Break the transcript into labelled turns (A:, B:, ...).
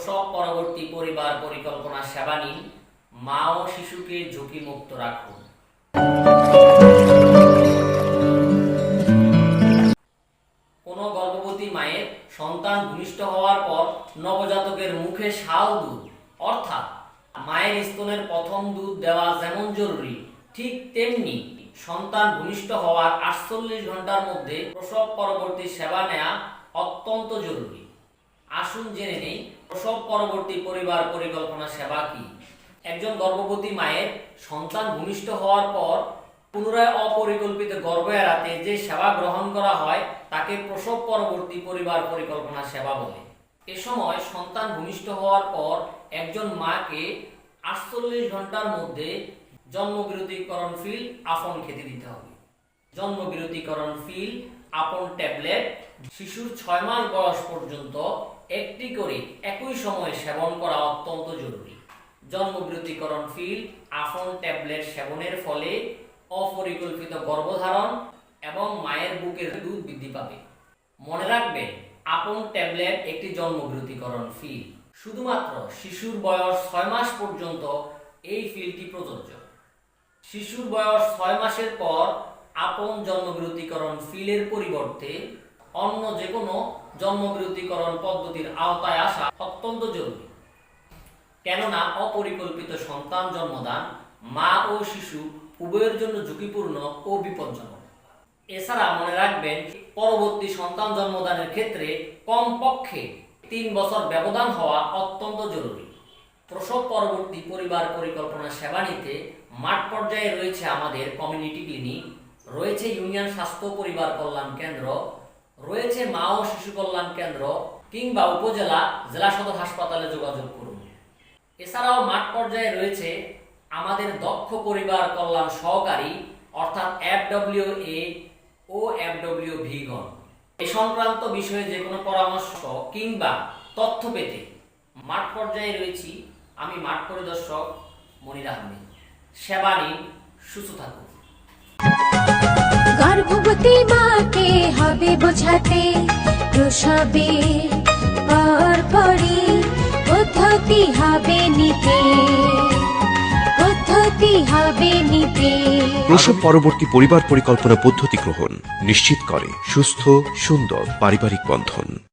A: প্রসব পরবর্তী পরিবার পরিকল্পনা সেবা নিন। মা ও শিশুকে ঝুঁকিমুক্ত রাখুন। কোনো গর্ভবতী মায়ের সন্তান ভূমিষ্ঠ হওয়ার পর নবজাতকের মুখে শাল দুধ, অর্থাৎ মায়ের স্তনের প্রথম দুধ দেওয়া যেমন জরুরি, ঠিক তেমনি সন্তান ভূমিষ্ঠ হওয়ার আটচল্লিশ ঘণ্টার মধ্যে প্রসব পরবর্তী সেবা নেওয়া অত্যন্ত জরুরি। আসুন জেনে নেই, প্রসব পরবর্তী পরিবার পরিকল্পনা সেবা কি? একজন গর্ভবতী মায়ের সন্তান ভূমিষ্ঠ হওয়ার পর পুনরায় অপরিকল্পিত গর্ভ এড়াতে যে সেবা গ্রহণ করা হয়, তাকে প্রসব পরবর্তী পরিবার পরিকল্পনা সেবা বলে। এ সময় সন্তান ভূমিষ্ঠ হওয়ার পর একজন মাকে আটচল্লিশ ঘণ্টার মধ্যে জন্মবিরতিকরণ ফিল আপন খেতে দিতে হবে। জন্মবিরতিকরণ ফিল, আপন ট্যাবলেট, শিশুর ছয় মাস বয়স পর্যন্ত একটি করে একই সময়ে সেবন করা অত্যন্ত জরুরি। জন্মবিরতিকরণ ফিল আফন ট্যাবলেট সেবনের ফলে অপরিকল্পিত গর্ভধারণ এবং মায়ের বুকের দুধ বৃদ্ধি পাবে। মনে রাখবেন, আপন ট্যাবলেট একটি জন্মবিরতিকরণ ফিল। শুধুমাত্র শিশুর বয়স ছয় মাস পর্যন্ত এই ফিলটি প্রযোজ্য। শিশুর বয়স ছয় মাসের পর আপন জন্মবিরতিকরণ ফিলের পরিবর্তে অন্য যে কোনো জন্মবিরতিকরণ পদ্ধতির আওতায় আসা অত্যন্ত জরুরি। কেননা অপরিকল্পিত সন্তান জন্মদান মা ও শিশু উভয়ের জন্য ঝুঁকিপূর্ণ ও বিপজ্জনক। এছাড়া মনে রাখবেন, পরবর্তী সন্তান জন্মদানের ক্ষেত্রে কমপক্ষে তিন বছর ব্যবধান হওয়া অত্যন্ত জরুরি। প্রসব পরবর্তী পরিবার পরিকল্পনা সেবা নিতে মাঠ পর্যায়ে রয়েছে আমাদের কমিউনিটি ক্লিনিক ইউনিয়ন স্বাস্থ্য পরিবার কল্যাণ কেন্দ্র, রয়েছে মা ও শিশু কল্যাণ কেন্দ্র কিংবা উপজেলা, জেলা সদর হাসপাতালে যোগাযোগ করুন। এছাড়াও মাঠ পর্যায়ে রয়েছে আমাদের দক্ষ পরিবার কল্যাণ সহকারী, অর্থাৎ এফডব্লিউ এ ও এফডব্লিউ ভিগন এ সংক্রান্ত বিষয়ে যে কোনো পরামর্শ কিংবা তথ্য পেতে মাঠ পর্যায়ে রয়েছি। আমি মাঠ পরিদর্শক মনির আহমেদ। সেবা নিন, সুস্থ থাকুন।
B: হবে বোঝাতে, প্রসবে পরপরই পদ্ধতি হবে নিতে পদ্ধতি হবে নিতে।
C: প্রসব পরবর্তী পরিবার পরিকল্পনা পদ্ধতি গ্রহণ নিশ্চিত করে সুস্থ, সুন্দর, পারিবারিক বন্ধন।